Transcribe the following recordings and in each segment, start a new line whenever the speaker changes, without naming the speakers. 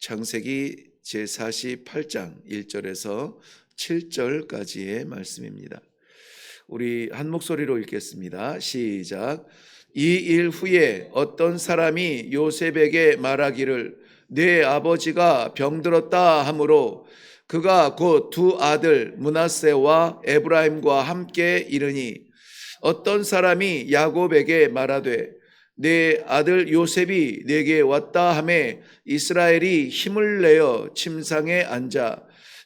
창세기 제48장 1절에서 7절까지의 말씀입니다. 우리 한 목소리로 읽겠습니다. 시작. 이 일 후에 어떤 사람이 요셉에게 말하기를 내 아버지가 병들었다 하므로 그가 곧 두 아들 문하세와 에브라임과 함께 이르니 어떤 사람이 야곱에게 말하되 내 아들 요셉이 내게 왔다 하매 이스라엘이 힘을 내어 침상에 앉아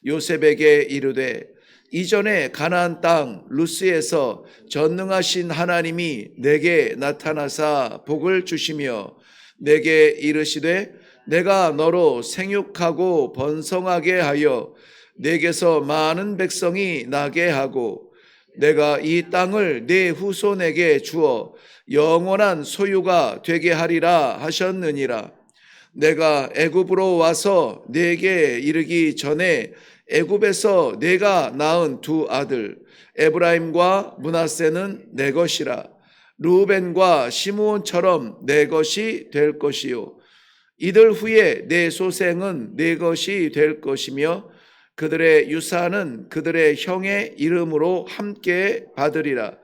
요셉에게 이르되 이전에 가나안 땅 루스에서 전능하신 하나님이 내게 나타나사 복을 주시며 내게 이르시되 내가 너로 생육하고 번성하게 하여 내게서 많은 백성이 나게 하고 내가 이 땅을 내 후손에게 주어 영원한 소유가 되게 하리라 하셨느니라. 내가 애굽으로 와서 내게 이르기 전에 애굽에서 내가 낳은 두 아들 에브라임과 문하세는 내 것이라. 루벤과 시므온처럼 내 것이 될 것이요. 이들 후에 내 소생은 내 것이 될 것이며 그들의 유산은 그들의 형의 이름으로 함께 받으리라.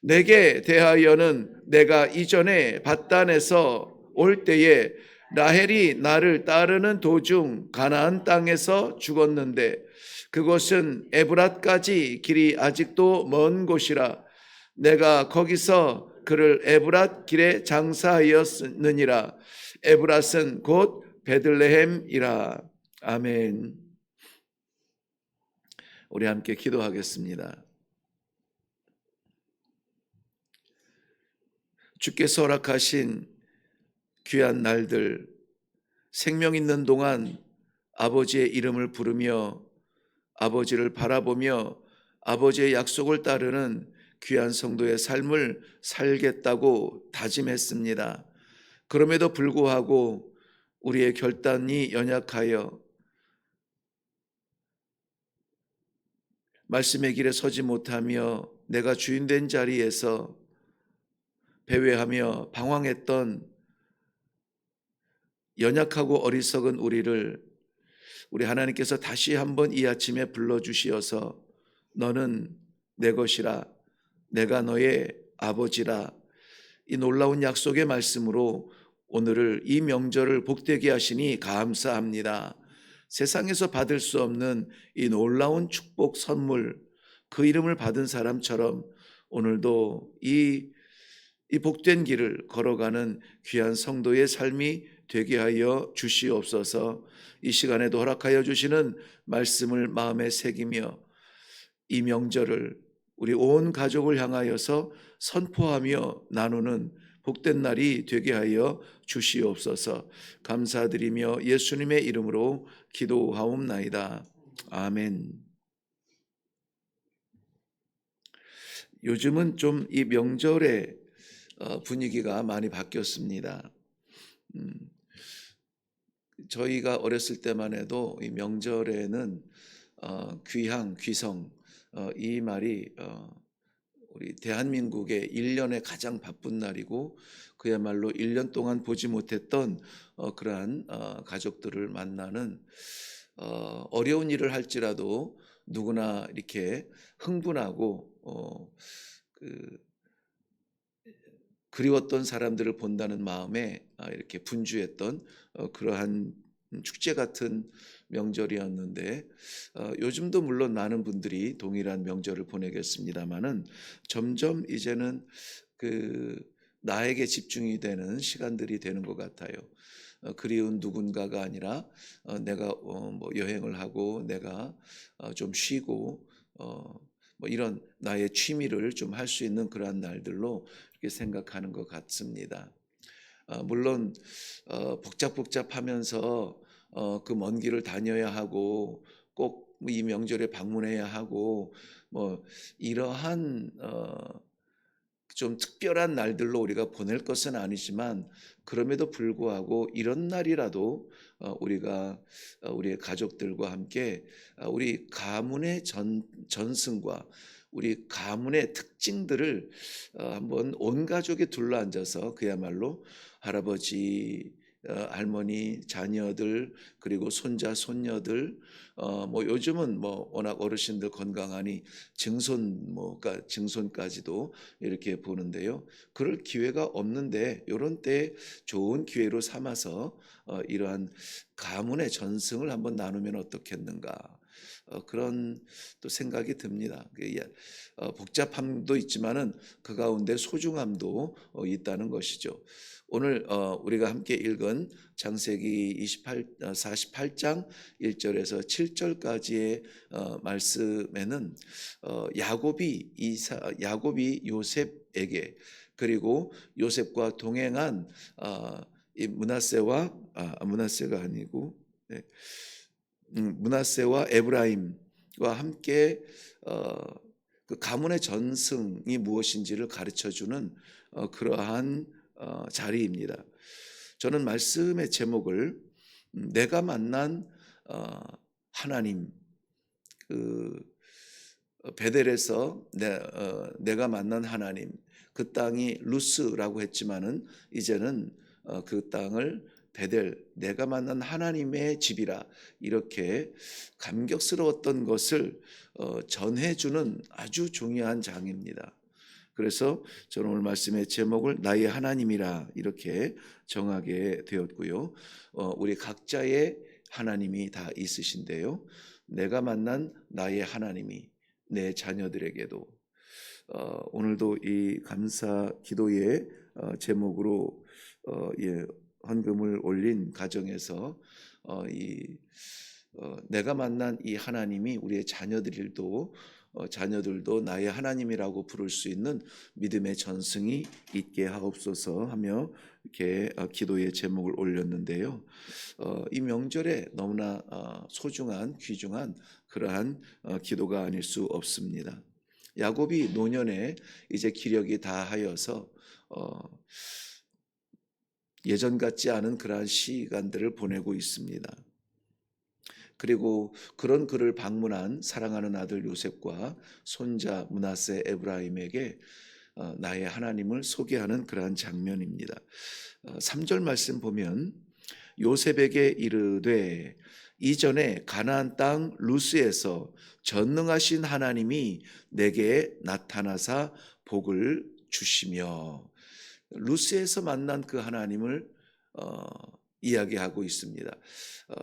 내게 대하여는 내가 이전에 바단에서 올 때에 라헬이 나를 따르는 도중 가나안 땅에서 죽었는데 그곳은 에브랏까지 길이 아직도 먼 곳이라. 내가 거기서 그를 에브랏 길에 장사하였느니라. 에브랏은 곧 베들레헴이라. 아멘 우리 함께 기도하겠습니다. 주께서 허락하신 귀한 날들 생명 있는 동안 아버지의 이름을 부르며 아버지를 바라보며 아버지의 약속을 따르는 귀한 성도의 삶을 살겠다고 다짐했습니다. 그럼에도 불구하고 우리의 결단이 연약하여 말씀의 길에 서지 못하며 내가 주인된 자리에서 배회하며 방황했던 연약하고 어리석은 우리를 우리 하나님께서 다시 한번 이 아침에 불러주시어서 너는 내 것이라 내가 너의 아버지라 이 놀라운 약속의 말씀으로 오늘을 이 명절을 복되게 하시니 감사합니다. 세상에서 받을 수 없는 이 놀라운 축복 선물 그 이름을 받은 사람처럼 오늘도 이, 이 복된 길을 걸어가는 귀한 성도의 삶이 되게 하여 주시옵소서. 이 시간에도 허락하여 주시는 말씀을 마음에 새기며 이 명절을 우리 온 가족을 향하여서 선포하며 나누는 복된 날이 되게 하여 주시옵소서 감사드리며 예수님의 이름으로 기도하옵나이다. 아멘. 요즘은 좀 이 명절의 어, 분위기가 많이 바뀌었습니다. 음, 저희가 어렸을 때만 해도 이 명절에는 어, 귀향, 귀성 어, 이 말이 어, 우리 대한민국의 1년의 가장 바쁜 날이고 그야말로 1년 동안 보지 못했던 어, 그러한 어, 가족들을 만나는 어, 어려운 일을 할지라도 누구나 이렇게 흥분하고 어, 그 그리웠던 사람들을 본다는 마음에 아, 이렇게 분주했던 어, 그러한 축제 같은 명절이었는데 어, 요즘도 물론 많은 분들이 동일한 명절을 보내겠습니다만은 점점 이제는 그 나에게 집중이 되는 시간들이 되는 것 같아요. 어, 그리운 누군가가 아니라 어, 내가 어, 뭐 여행을 하고 내가 어, 좀 쉬고 어, 뭐 이런 나의 취미를 좀 할 수 있는 그러한 날들로 이렇게 생각하는 것 같습니다. 어, 물론 어, 복잡복잡하면서 어, 그 먼 길을 다녀야 하고 꼭 이 명절에 방문해야 하고 뭐 이러한 어, 좀 특별한 날들로 우리가 보낼 것은 아니지만 그럼에도 불구하고 이런 날이라도 어, 우리가 어, 우리의 가족들과 함께 어, 우리 가문의 전, 전승과 우리 가문의 특징들을 어, 한번 온 가족이 둘러앉아서 그야말로 할아버지 어, 할머니, 자녀들 그리고 손자, 손녀들 어, 뭐 요즘은 뭐 워낙 어르신들 건강하니 증손 뭐가 증손까지도 이렇게 보는데요. 그럴 기회가 없는데 이런 때 좋은 기회로 삼아서 어, 이러한 가문의 전승을 한번 나누면 어떻겠는가 어, 그런 또 생각이 듭니다. 그 예, 어, 복잡함도 있지만은 그 가운데 소중함도 어, 있다는 것이죠. 오늘 어, 우리가 함께 읽은 창세기 28, 어, 48장 1절에서 7절까지의 어, 말씀에는 어, 야곱이 이사 야곱이 요셉에게 그리고 요셉과 동행한 어, 이 문하세와 아 문하세가 아니고 네. 음, 문하세와 에브라임과 함께 어, 그 가문의 전승이 무엇인지를 가르쳐 주는 어, 그러한 어, 자리입니다. 저는 말씀의 제목을 음, 내가 만난 어, 하나님 그 어, 베델에서 내, 어, 내가 만난 하나님 그 땅이 루스라고 했지만은 이제는 어, 그 땅을 베델 내가 만난 하나님의 집이라 이렇게 감격스러웠던 것을 어, 전해주는 아주 중요한 장입니다. 그래서 저는 오늘 말씀의 제목을 나의 하나님이라 이렇게 정하게 되었고요. 어, 우리 각자의 하나님이 다 있으신데요. 내가 만난 나의 하나님이 내 자녀들에게도 어, 오늘도 이 감사 기도의 어, 제목으로 어, 예, 헌금을 올린 가정에서 어, 이 어, 내가 만난 이 하나님이 우리의 자녀들도 어, 자녀들도 나의 하나님이라고 부를 수 있는 믿음의 전승이 있게 하옵소서 하며 이렇게 어, 기도의 제목을 올렸는데요. 어, 이 명절에 너무나 어, 소중한 귀중한 그러한 어, 기도가 아닐 수 없습니다. 야곱이 노년에 이제 기력이 다하여서 어, 예전 같지 않은 그러한 시간들을 보내고 있습니다. 그리고 그런 그를 방문한 사랑하는 아들 요셉과 손자 문하세 에브라임에게 어, 나의 하나님을 소개하는 그러한 장면입니다. 3절 말씀 보면 요셉에게 이르되 이전에 가나안 땅 루스에서 전능하신 하나님이 내게 나타나사 복을 주시며 루스에서 만난 그 하나님을 어, 이야기하고 있습니다. 어,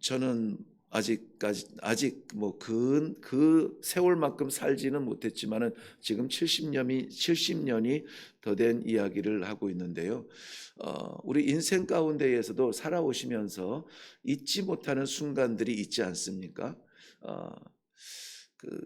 저는 아직까지 아직 뭐그 그 세월만큼 살지는 못했지만은 지금 70년이 70년이 더 된 이야기를 하고 있는데요. 어, 우리 인생 가운데에서도 살아오시면서 잊지 못하는 순간들이 있지 않습니까? 어, 그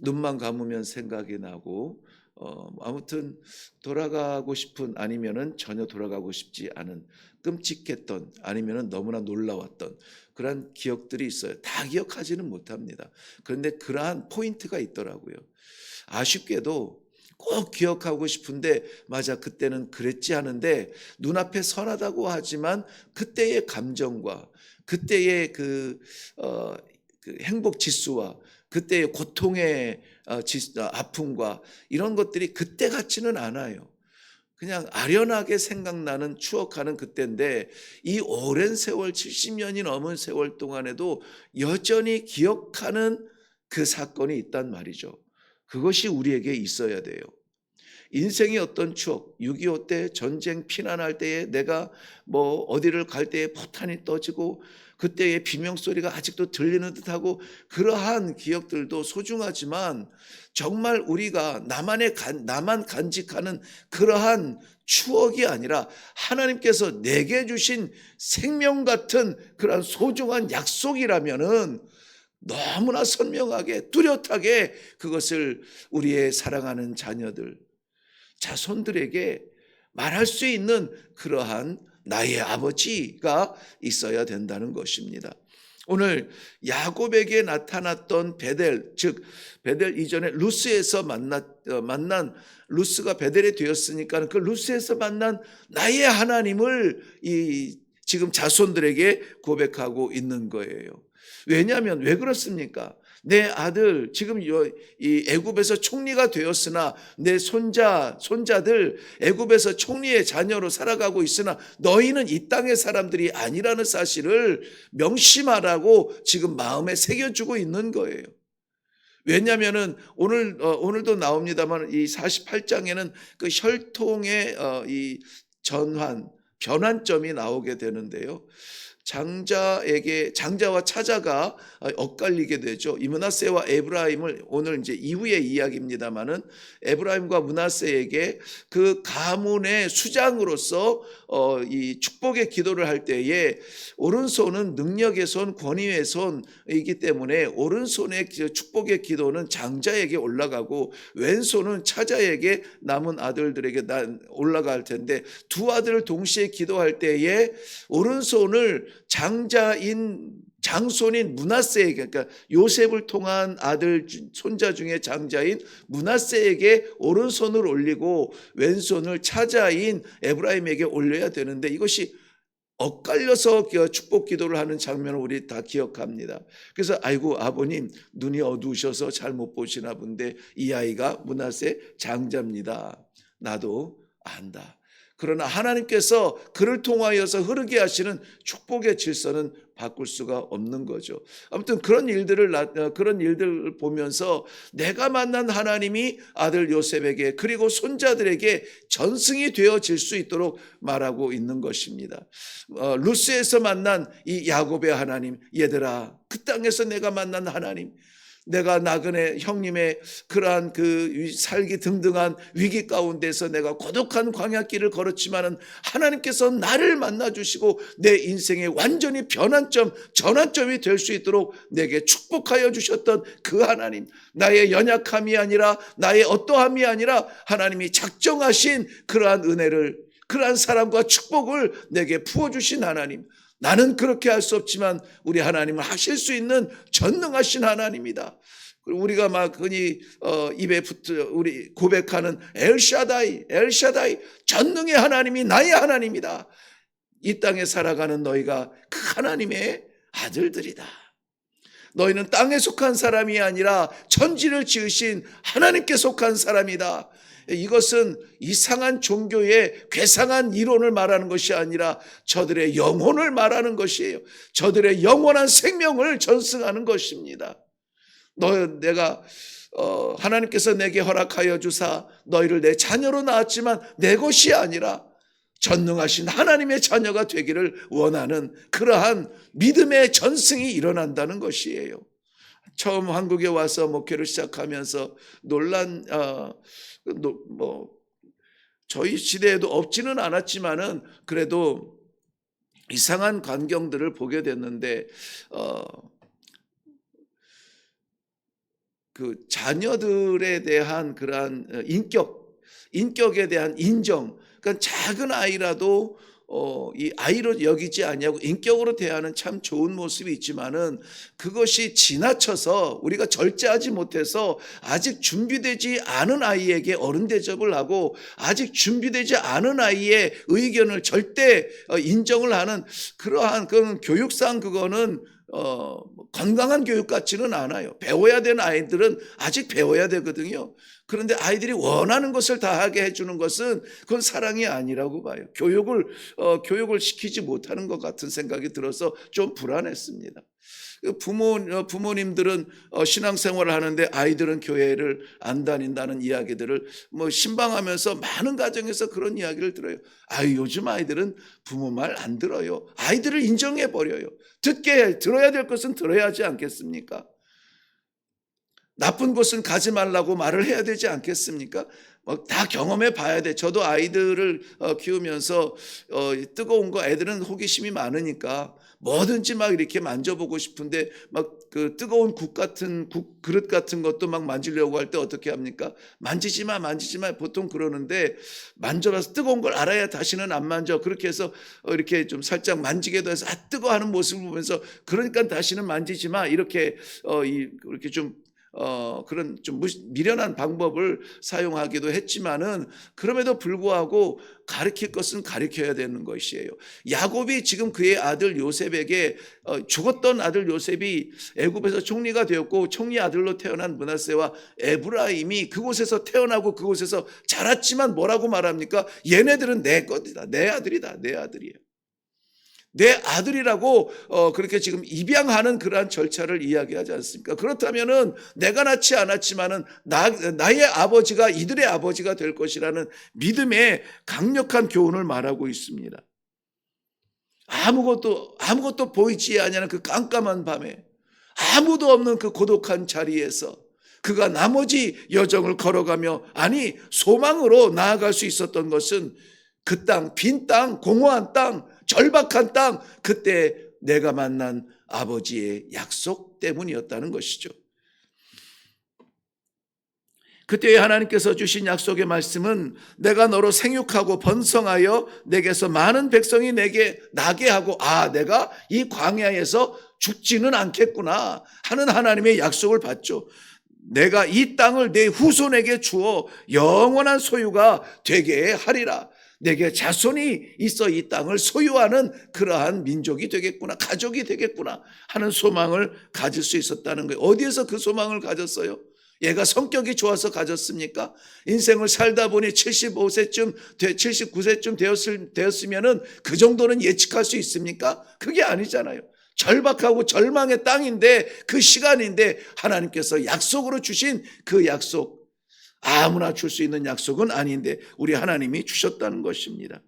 눈만 감으면 생각이 나고 어, 아무튼 돌아가고 싶은 아니면은 전혀 돌아가고 싶지 않은 끔찍했던 아니면은 너무나 놀라웠던 그러한 기억들이 있어요. 다 기억하지는 못합니다. 그런데 그러한 포인트가 있더라고요. 아쉽게도 꼭 기억하고 싶은데 맞아 그때는 그랬지 하는데 눈앞에 선하다고 하지만 그때의 감정과 그때의 그, 어, 그 행복 지수와 그때의 고통의 어, 지, 어, 아픔과 이런 것들이 그때 같지는 않아요. 그냥 아련하게 생각나는 추억하는 그때인데 이 오랜 세월 70년이 넘은 세월 동안에도 여전히 기억하는 그 사건이 있단 말이죠. 그것이 우리에게 있어야 돼요. 인생의 어떤 추억, 6.25 때 전쟁 피난할 때에 내가 뭐 어디를 갈 때에 포탄이 떠지고 그때의 비명 소리가 아직도 들리는 듯하고 그러한 기억들도 소중하지만 정말 우리가 나만의 간, 나만 간직하는 그러한 추억이 아니라 하나님께서 내게 주신 생명 같은 그러한 소중한 약속이라면은 너무나 선명하게 뚜렷하게 그것을 우리의 사랑하는 자녀들 자손들에게 말할 수 있는 그러한 나의 아버지가 있어야 된다는 것입니다. 오늘 야곱에게 나타났던 베델, 즉 베델 이전에 루스에서 만났, 어, 만난 루스가 베델이 되었으니까 그 루스에서 만난 나의 하나님을 이 지금 자손들에게 고백하고 있는 거예요. 왜냐하면 왜 그렇습니까? 내 아들 지금 요- 이 애굽에서 총리가 되었으나 내 손자 손자들 애굽에서 총리의 자녀로 살아가고 있으나 너희는 이 땅의 사람들이 아니라는 사실을 명심하라고 지금 마음에 새겨주고 있는 거예요. 왜냐하면은 오늘 어, 오늘도 나옵니다만 이 48장에는 그 혈통의 어, 이 전환 변환점이 나오게 되는데요. 장자에게 장자와 차자가 어, 엇갈리게 되죠. 이 문하세와 에브라임을 오늘 이제 이후의 이야기입니다만은 에브라임과 문하세에게 그 가문의 수장으로서 어, 이 축복의 기도를 할 때에 오른손은 능력의 손, 권위의 손이기 때문에 오른손의 그 축복의 기도는 장자에게 올라가고 왼손은 차자에게 남은 아들들에게 난 올라갈 텐데 두 아들을 동시에 기도할 때에 오른손을 장자인 장손인 문하세에게 그러니까 요셉을 통한 아들 주- 손자 중에 장자인 문하세에게 오른손을 올리고 왼손을 차자인 에브라임에게 올려야 되는데 이것이 엇갈려서 그 축복 기도를 하는 장면을 우리 다 기억합니다. 그래서 아이고 아버님 눈이 어두우셔서 잘 못 보시나 본데 이 아이가 문하세 장자입니다. 나도 안다. 그러나 하나님께서 그를 통하여서 흐르게 하시는 축복의 질서는 바꿀 수가 없는 거죠. 아무튼 그런 일들을 나- 어, 그런 일들을 보면서 내가 만난 하나님이 아들 요셉에게 그리고 손자들에게 전승이 되어질 수 있도록 말하고 있는 것입니다. 어, 루스에서 만난 이 야곱의 하나님, 얘들아, 그 땅에서 내가 만난 하나님, 내가 나그네 형님의 그러한 그 위- 살기 등등한 위기 가운데서 내가 고독한 광야길을 걸었지만은 하나님께서 나를 만나 주시고 내 인생의 완전히 변환점, 전환점이 될 수 있도록 내게 축복하여 주셨던 그 하나님, 나의 연약함이 아니라 나의 어떠함이 아니라 하나님이 작정하신 그러한 은혜를 그러한 사랑과 축복을 내게 부어 주신 하나님. 나는 그렇게 할 수 없지만 우리 하나님은 하실 수 있는 전능하신 하나님이다. 우리가 막 흔히 어, 입에 붙어 우리 고백하는 엘샤다이, 엘샤다이, 전능의 하나님이 나의 하나님이다. 이 땅에 살아가는 너희가 그 하나님의 아들들이다. 너희는 땅에 속한 사람이 아니라 천지를 지으신 하나님께 속한 사람이다. 이것은 이상한 종교의 괴상한 이론을 말하는 것이 아니라 저들의 영혼을 말하는 것이에요. 저들의 영원한 생명을 전승하는 것입니다. 너 내가 어, 하나님께서 내게 허락하여 주사 너희를 내 자녀로 낳았지만 내 것이 아니라 전능하신 하나님의 자녀가 되기를 원하는 그러한 믿음의 전승이 일어난다는 것이에요. 처음 한국에 와서 목회를 시작하면서 논란 어, 노- 뭐 저희 시대에도 없지는 않았지만은 그래도 이상한 광경들을 보게 됐는데 어, 그 자녀들에 대한 그러한 어, 인격, 인격에 대한 인정, 그러니까 작은 아이라도 어, 이 아이로 여기지 아니하고 인격으로 대하는 참 좋은 모습이 있지만은 그것이 지나쳐서 우리가 절제하지 못해서 아직 준비되지 않은 아이에게 어른 대접을 하고 아직 준비되지 않은 아이의 의견을 절대 어, 인정을 하는 그러한 그런 교육상 그거는 어, 건강한 교육 같지는 않아요. 배워야 되는 아이들은 아직 배워야 되거든요. 그런데 아이들이 원하는 것을 다 하게 해주는 것은 그건 사랑이 아니라고 봐요. 교육을 어, 교육을 시키지 못하는 것 같은 생각이 들어서 좀 불안했습니다. 그 부모 어, 부모님들은 어, 신앙생활을 하는데 아이들은 교회를 안 다닌다는 이야기들을 뭐 신방하면서 많은 가정에서 그런 이야기를 들어요. 아유 요즘 아이들은 부모 말 안 들어요. 아이들을 인정해 버려요. 듣게 해. 들어야 될 것은 들어야 하지 않겠습니까? 나쁜 곳은 가지 말라고 말을 해야 되지 않겠습니까? 뭐다 경험해 봐야 돼. 저도 아이들을 어, 키우면서 어, 뜨거운 거 애들은 호기심이 많으니까 뭐든지 막 이렇게 만져보고 싶은데 막 그 뜨거운 국 같은 국 그릇 같은 것도 막 만지려고 할 때 어떻게 합니까? 만지지 마, 만지지 마. 보통 그러는데 만져봐서 뜨거운 걸 알아야 다시는 안 만져. 그렇게 해서 어, 이렇게 좀 살짝 만지게도 해서 아 뜨거워하는 모습을 보면서 그러니까 다시는 만지지 마. 이렇게 어, 이, 이렇게 좀 어, 그런 좀 미련한 방법을 사용하기도 했지만은 그럼에도 불구하고 가르칠 것은 가르쳐야 되는 것이에요. 야곱이 지금 그의 아들 요셉에게 어, 죽었던 아들 요셉이 애굽에서 총리가 되었고 총리 아들로 태어난 문하세와 에브라임이 그곳에서 태어나고 그곳에서 자랐지만 뭐라고 말합니까? 얘네들은 내 것이다. 내 아들이다. 내 아들이에요. 내 아들이라고 어, 그렇게 지금 입양하는 그러한 절차를 이야기하지 않습니까? 그렇다면은 내가 낳지 않았지만은 나, 나의 아버지가 이들의 아버지가 될 것이라는 믿음의 강력한 교훈을 말하고 있습니다. 아무것도 아무것도 보이지 아니하는 그 깜깜한 밤에 아무도 없는 그 고독한 자리에서 그가 나머지 여정을 걸어가며 아니 소망으로 나아갈 수 있었던 것은 그 땅, 빈 땅, 공허한 땅, 절박한 땅, 그때 내가 만난 아버지의 약속 때문이었다는 것이죠. 그때 하나님께서 주신 약속의 말씀은 내가 너로 생육하고 번성하여 내게서 많은 백성이 내게 나게 하고 아 내가 이 광야에서 죽지는 않겠구나 하는 하나님의 약속을 받죠. 내가 이 땅을 내 후손에게 주어 영원한 소유가 되게 하리라. 내게 자손이 있어 이 땅을 소유하는 그러한 민족이 되겠구나, 가족이 되겠구나 하는 소망을 가질 수 있었다는 거예요. 어디에서 그 소망을 가졌어요? 얘가 성격이 좋아서 가졌습니까? 인생을 살다 보니 75세쯤, 79세쯤 되었을, 되었으면은 그 정도는 예측할 수 있습니까? 그게 아니잖아요. 절박하고 절망의 땅인데 그 시간인데 하나님께서 약속으로 주신 그 약속, 아무나 줄 수 있는 약속은 아닌데 우리 하나님이 주셨다는 것입니다.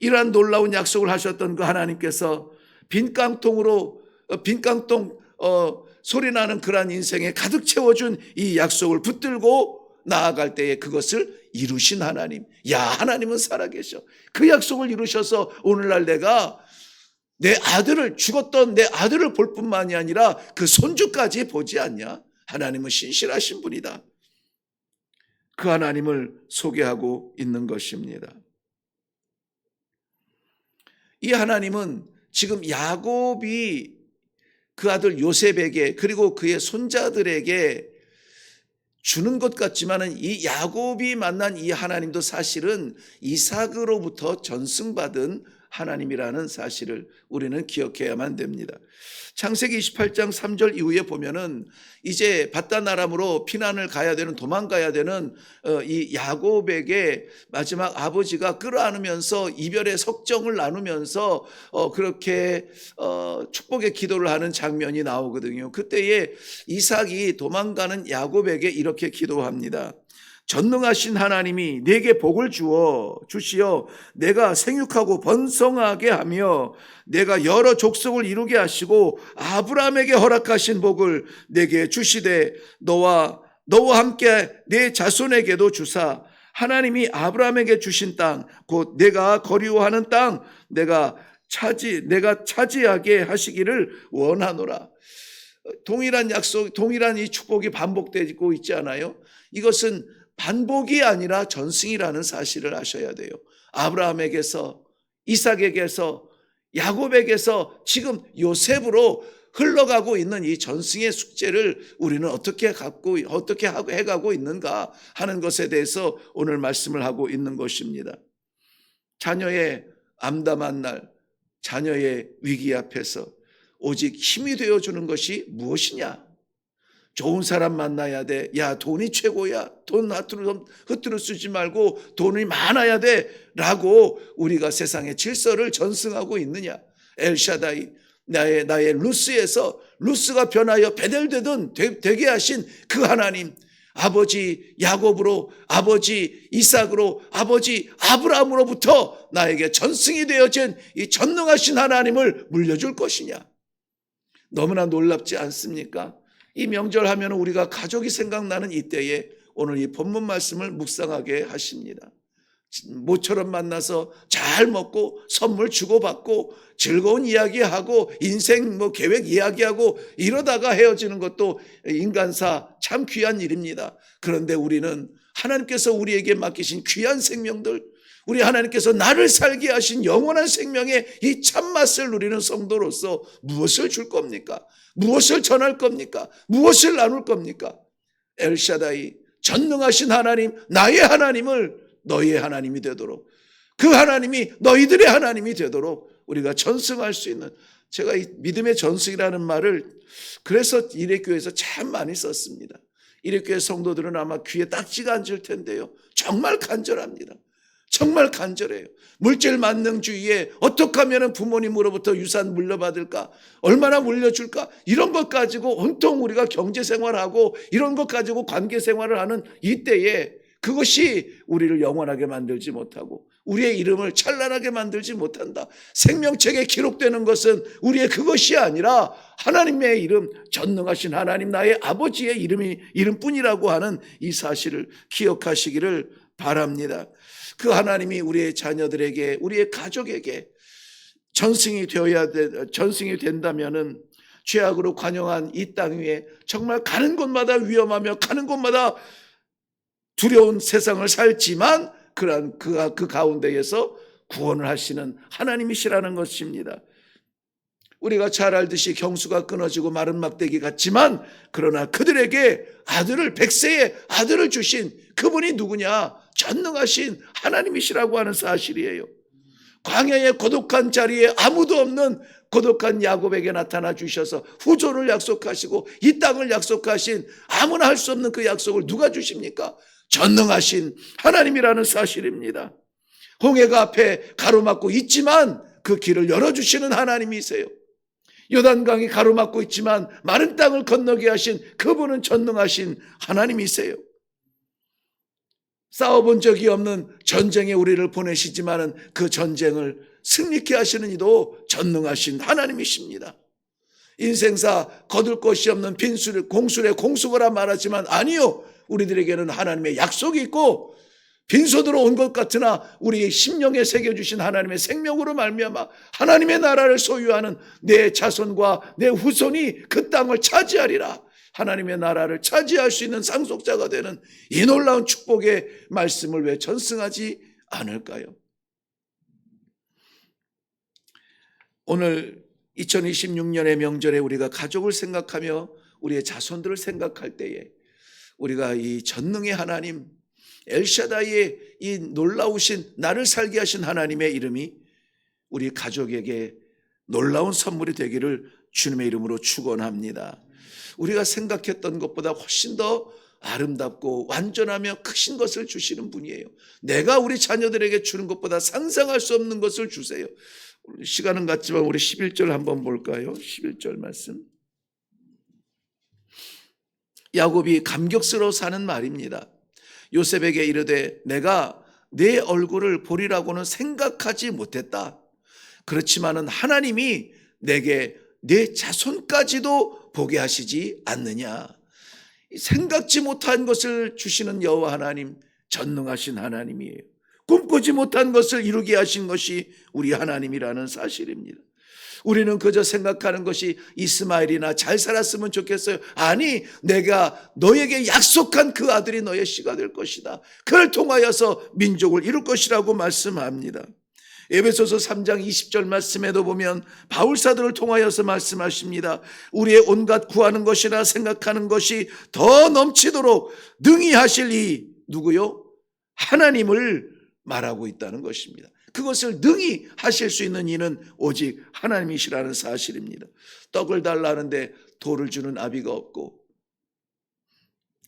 이러한 놀라운 약속을 하셨던 그 하나님께서 빈 깡통으로 어, 빈 깡통 어, 소리 나는 그러한 인생에 가득 채워준 이 약속을 붙들고 나아갈 때에 그것을 이루신 하나님. 야 하나님은 살아계셔. 그 약속을 이루셔서 오늘날 내가 내 아들을 죽었던 내 아들을 볼 뿐만이 아니라 그 손주까지 보지 않냐? 하나님은 신실하신 분이다. 그 하나님을 소개하고 있는 것입니다. 이 하나님은 지금 야곱이 그 아들 요셉에게 그리고 그의 손자들에게 주는 것 같지만은 이 야곱이 만난 이 하나님도 사실은 이삭으로부터 전승받은 하나님이라는 사실을 우리는 기억해야만 됩니다. 창세기 28장 3절 이후에 보면은 이제 바다나람으로 피난을 가야 되는 도망가야 되는 어, 이 야곱에게 마지막 아버지가 끌어안으면서 이별의 석정을 나누면서 어, 그렇게 어, 축복의 기도를 하는 장면이 나오거든요. 그때에 이삭이 도망가는 야곱에게 이렇게 기도합니다. 전능하신 하나님이 내게 복을 주어 주시어 내가 생육하고 번성하게 하며 내가 여러 족속을 이루게 하시고 아브라함에게 허락하신 복을 내게 주시되 너와 너와 함께 내 자손에게도 주사 하나님이 아브라함에게 주신 땅 곧 내가 거리워하는 땅 내가 차지 내가 차지하게 하시기를 원하노라. 동일한 약속, 동일한 이 축복이 반복되고 있지 않아요? 이것은 반복이 아니라 전승이라는 사실을 아셔야 돼요. 아브라함에게서 이삭에게서 야곱에게서 지금 요셉으로 흘러가고 있는 이 전승의 숙제를 우리는 어떻게 갖고 어떻게 해가고 있는가 하는 것에 대해서 오늘 말씀을 하고 있는 것입니다. 자녀의 암담한 날, 자녀의 위기 앞에서 오직 힘이 되어 주는 것이 무엇이냐? 좋은 사람 만나야 돼. 야, 돈이 최고야. 돈 흩으러, 흩으러 쓰지 말고 돈이 많아야 돼. 라고 우리가 세상의 질서를 전승하고 있느냐. 엘샤다이, 나의, 나의 루스에서 루스가 변하여 베델되든 되게 하신 그 하나님. 아버지 야곱으로, 아버지 이삭으로, 아버지 아브라함으로부터 나에게 전승이 되어진 이 전능하신 하나님을 물려줄 것이냐. 너무나 놀랍지 않습니까? 이 명절 하면 우리가 가족이 생각나는 이때에 오늘 이 본문 말씀을 묵상하게 하십니다. 모처럼 만나서 잘 먹고 선물 주고받고 즐거운 이야기하고 인생 뭐 계획 이야기하고 이러다가 헤어지는 것도 인간사 참 귀한 일입니다. 그런데 우리는 하나님께서 우리에게 맡기신 귀한 생명들 우리 하나님께서 나를 살게 하신 영원한 생명의 이 참맛을 누리는 성도로서 무엇을 줄 겁니까? 무엇을 전할 겁니까? 무엇을 나눌 겁니까? 엘샤다이 전능하신 하나님 나의 하나님을 너희의 하나님이 되도록 그 하나님이 너희들의 하나님이 되도록 우리가 전승할 수 있는 제가 이 믿음의 전승이라는 말을 그래서 이래교회에서 참 많이 썼습니다. 이래교회 성도들은 아마 귀에 딱지가 앉을 텐데요. 정말 간절합니다. 정말 간절해요. 물질 만능주의에 어떻게 하면 부모님으로부터 유산 물려받을까? 얼마나 물려줄까? 이런 것 가지고 온통 우리가 경제 생활하고 이런 것 가지고 관계 생활을 하는 이때에 그것이 우리를 영원하게 만들지 못하고 우리의 이름을 찬란하게 만들지 못한다. 생명책에 기록되는 것은 우리의 그것이 아니라 하나님의 이름, 전능하신 하나님 나의 아버지의 이름이 이름뿐이라고 하는 이 사실을 기억하시기를 바랍니다. 그 하나님이 우리의 자녀들에게 우리의 가족에게 전승이 되어야 돼, 전승이 된다면은 죄악으로 관영한 이 땅 위에 정말 가는 곳마다 위험하며 가는 곳마다 두려운 세상을 살지만 그러한 그, 그 가운데에서 구원을 하시는 하나님이시라는 것입니다. 우리가 잘 알듯이 경수가 끊어지고 마른 막대기 같지만 그러나 그들에게 아들을 백세의 아들을 주신 그분이 누구냐? 전능하신 하나님이시라고 하는 사실이에요. 광야의 고독한 자리에 아무도 없는 고독한 야곱에게 나타나 주셔서 후조를 약속하시고 이 땅을 약속하신 아무나 할 수 없는 그 약속을 누가 주십니까? 전능하신 하나님이라는 사실입니다. 홍해가 앞에 가로막고 있지만 그 길을 열어주시는 하나님이세요. 요단강이 가로막고 있지만 마른 땅을 건너게 하신 그분은 전능하신 하나님이세요. 싸워본 적이 없는 전쟁에 우리를 보내시지만은 그 전쟁을 승리케 하시는 이도 전능하신 하나님이십니다. 인생사 거둘 것이 없는 빈술, 공술의 공수거라 말하지만 아니요. 우리들에게는 하나님의 약속이 있고 빈손으로 온 것 같으나 우리 심령에 새겨주신 하나님의 생명으로 말미암아 하나님의 나라를 소유하는 내 자손과 내 후손이 그 땅을 차지하리라. 하나님의 나라를 차지할 수 있는 상속자가 되는 이 놀라운 축복의 말씀을 왜 전승하지 않을까요? 오늘 2026년의 명절에 우리가 가족을 생각하며 우리의 자손들을 생각할 때에 우리가 이 전능의 하나님 엘샤다이의 이 놀라우신 나를 살게 하신 하나님의 이름이 우리 가족에게 놀라운 선물이 되기를 주님의 이름으로 축원합니다. 우리가 생각했던 것보다 훨씬 더 아름답고 완전하며 크신 것을 주시는 분이에요. 내가 우리 자녀들에게 주는 것보다 상상할 수 없는 것을 주세요. 시간은 같지만 우리 11절 한번 볼까요? 11절 말씀. 야곱이 감격스러워 사는 말입니다. 요셉에게 이르되 내가 내 얼굴을 보리라고는 생각하지 못했다. 그렇지만은 하나님이 내게 내 자손까지도 보게 하시지 않느냐. 생각지 못한 것을 주시는 여호와 하나님, 전능하신 하나님이에요. 꿈꾸지 못한 것을 이루게 하신 것이 우리 하나님이라는 사실입니다. 우리는 그저 생각하는 것이 이스마엘이나 잘 살았으면 좋겠어요. 아니, 내가 너에게 약속한 그 아들이 너의 씨가 될 것이다. 그를 통하여서 민족을 이룰 것이라고 말씀합니다. 에베소서 3장 20절 말씀에도 보면 바울사들을 통하여서 말씀하십니다. 우리의 온갖 구하는 것이나 생각하는 것이 더 넘치도록 능히 하실 이 누구요? 하나님을 말하고 있다는 것입니다. 그것을 능히 하실 수 있는 이는 오직 하나님이시라는 사실입니다. 떡을 달라 하는데 돌을 주는 아비가 없고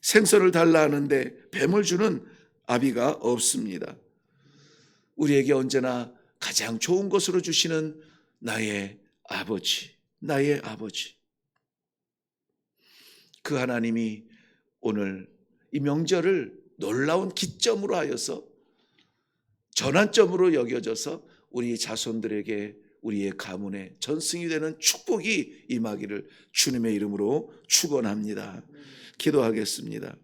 생선을 달라 하는데 뱀을 주는 아비가 없습니다. 우리에게 언제나 가장 좋은 것으로 주시는 나의 아버지, 나의 아버지. 그 하나님이 오늘 이 명절을 놀라운 기점으로 하여서 전환점으로 여겨져서 우리 자손들에게 우리의 가문에 전승이 되는 축복이 임하기를 주님의 이름으로 축원합니다. 기도하겠습니다.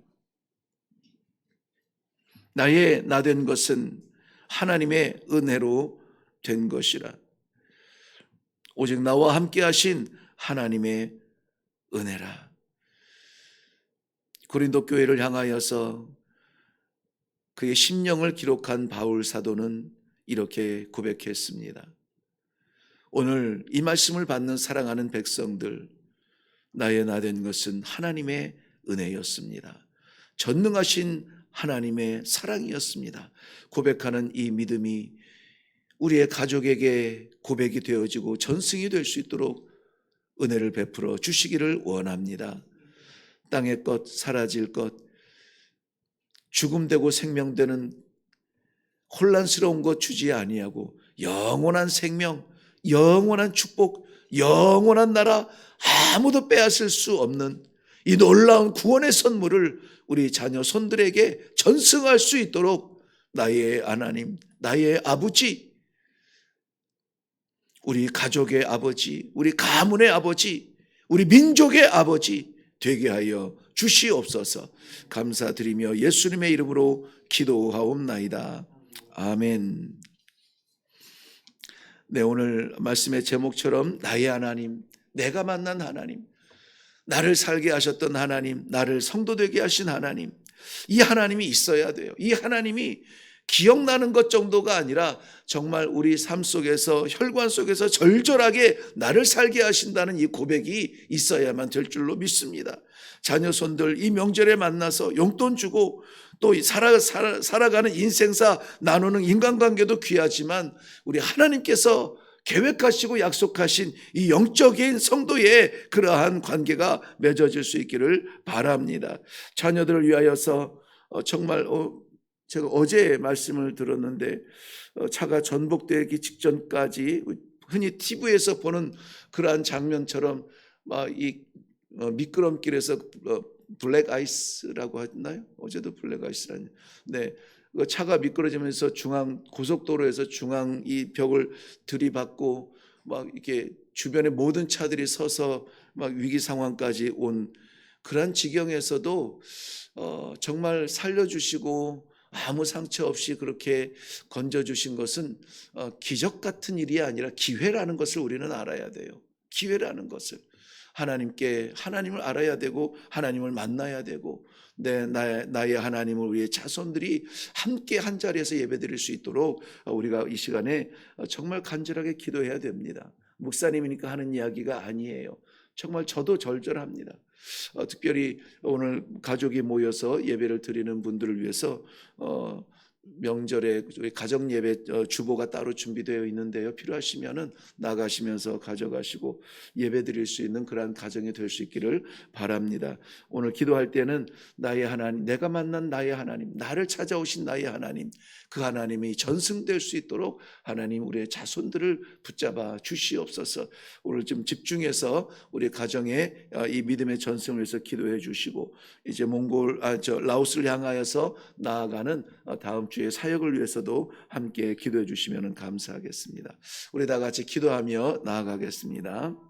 나의 나 된 것은 하나님의 은혜로 된 것이라. 오직 나와 함께 하신 하나님의 은혜라. 고린도 교회를 향하여서 그의 심령을 기록한 바울 사도는 이렇게 고백했습니다. 오늘 이 말씀을 받는 사랑하는 백성들, 나의 나 된 것은 하나님의 은혜였습니다. 전능하신 하나님의 사랑이었습니다. 고백하는 이 믿음이 우리의 가족에게 고백이 되어지고 전승이 될 수 있도록 은혜를 베풀어 주시기를 원합니다. 땅의 것, 사라질 것, 죽음되고 생명되는 혼란스러운 것 주지 아니하고 영원한 생명, 영원한 축복, 영원한 나라 아무도 빼앗을 수 없는 이 놀라운 구원의 선물을 우리 자녀 손들에게 전승할 수 있도록 나의 하나님, 나의 아버지, 우리 가족의 아버지, 우리 가문의 아버지, 우리 민족의 아버지 되게 하여 주시옵소서. 감사드리며 예수님의 이름으로 기도하옵나이다. 아멘. 네, 오늘 말씀의 제목처럼 나의 하나님, 내가 만난 하나님, 나를 살게 하셨던 하나님, 나를 성도 되게 하신 하나님, 이 하나님이 있어야 돼요. 이 하나님이 기억나는 것 정도가 아니라 정말 우리 삶 속에서 혈관 속에서 절절하게 나를 살게 하신다는 이 고백이 있어야만 될 줄로 믿습니다. 자녀 손들 이 명절에 만나서 용돈 주고 또 살아, 살아, 살아가는 인생사 나누는 인간관계도 귀하지만 우리 하나님께서 계획하시고 약속하신 이 영적인 성도의 그러한 관계가 맺어질 수 있기를 바랍니다. 자녀들을 위하여서 어, 정말 어, 제가 어제 말씀을 들었는데 어, 차가 전복되기 직전까지 흔히 TV에서 보는 그러한 장면처럼 막이 미끄럼길에서 어, 블랙 아이스라고 했나요? 어제도 블랙 아이스라니. 네. 그 차가 미끄러지면서 중앙 고속도로에서 중앙 이 벽을 들이받고 막 이렇게 주변에 모든 차들이 서서 막 위기 상황까지 온 그러한 지경에서도 어 정말 살려주시고 아무 상처 없이 그렇게 건져주신 것은 어 기적 같은 일이 아니라 기회라는 것을 우리는 알아야 돼요. 기회라는 것을. 하나님께 하나님을 알아야 되고 하나님을 만나야 되고 내 나의, 나의 하나님을 우리의 자손들이 함께 한 자리에서 예배드릴 수 있도록 우리가 이 시간에 정말 간절하게 기도해야 됩니다. 목사님이니까 하는 이야기가 아니에요. 정말 저도 절절합니다. 어, 특별히 오늘 가족이 모여서 예배를 드리는 분들을 위해서 어, 명절에 가정 예배 어, 주보가 따로 준비되어 있는데요. 필요하시면은 나가시면서 가져가시고 예배 드릴 수 있는 그러한 가정이 될 수 있기를 바랍니다. 오늘 기도할 때는 나의 하나님, 내가 만난 나의 하나님, 나를 찾아오신 나의 하나님, 그 하나님이 전승될 수 있도록 하나님 우리의 자손들을 붙잡아 주시옵소서. 오늘 좀 집중해서 우리 가정에 어, 이 믿음의 전승을 위해서 기도해 주시고 이제 몽골 아 저 라오스를 향하여서 나아가는 어, 다음 주의 사역을 위해서도 함께 기도해 주시면 감사하겠습니다. 우리 다 같이 기도하며 나아가겠습니다.